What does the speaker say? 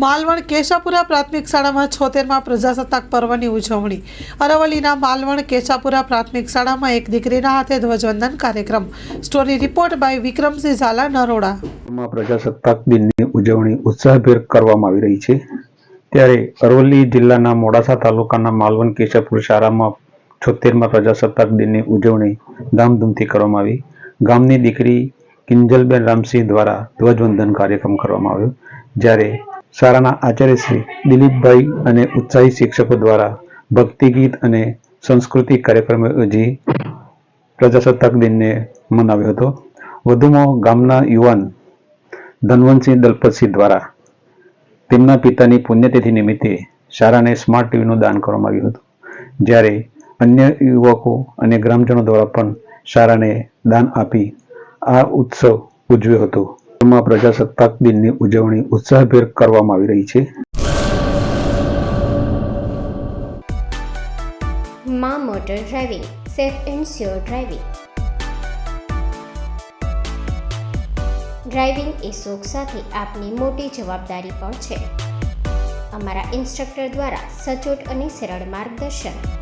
માલવણ કેશાપુરા પ્રાથમિક શાળામાં છોતેરમાં પ્રજાસત્તાક પર્વની ઉજવણી. અરવલ્લીના માલવણ કેશાપુરા પ્રાથમિક શાળામાં એક દીકરીના હાથે ધ્વજવંદન કાર્યક્રમ. Story report by Vikramsinh Zala, Naroda. પ્રજાસત્તાક દિનની ઉજવણી ઉત્સાહભેર કરવામાં આવી રહી છે. ત્યારે અરવલ્લી જિલ્લાના મોડાસા તાલુકાના માલવણ કેશાપુર શાળામાં છોતેરમાં પ્રજાસત્તાક દિનની ઉજવણી ધામધૂમથી કરવામાં આવી. ગામની દીકરી કિંજલબેન રામસિંહ દ્વારા ધ્વજવંદન કાર્યક્રમ કરવામાં આવ્યો. જ્યારે શાળાના આચાર્યશ્રી દિલીપભાઈ અને ઉત્સાહી શિક્ષકો દ્વારા ભક્તિ ગીત અને સાંસ્કૃતિક કાર્યક્રમો યોજી પ્રજાસત્તાક દિનને મનાવ્યો હતો. વધુમાં ગામના યુવાન ધનવંતસિંહ દલપતસિંહ દ્વારા તેમના પિતાની પુણ્યતિથિ નિમિત્તે શાળાને સ્માર્ટ ટીવીનું દાન કરવામાં આવ્યું હતું. જ્યારે અન્ય યુવકો અને ગ્રામજનો દ્વારા પણ શાળાને દાન આપી આ ઉત્સવ ઉજવ્યો હતો. માં પ્રજાસત્તાક દિનની ઉજવણી ઉત્સાહભેર કરવામાં આવી રહી છે. મા motor driving, safe and sure driving. Driving એ શોખ સાથે આપની મોટી જવાબદારી પણ છે. અમારા ઇન્સ્ટ્રક્ટર દ્વારા સચોટ અને સરળ માર્ગદર્શન.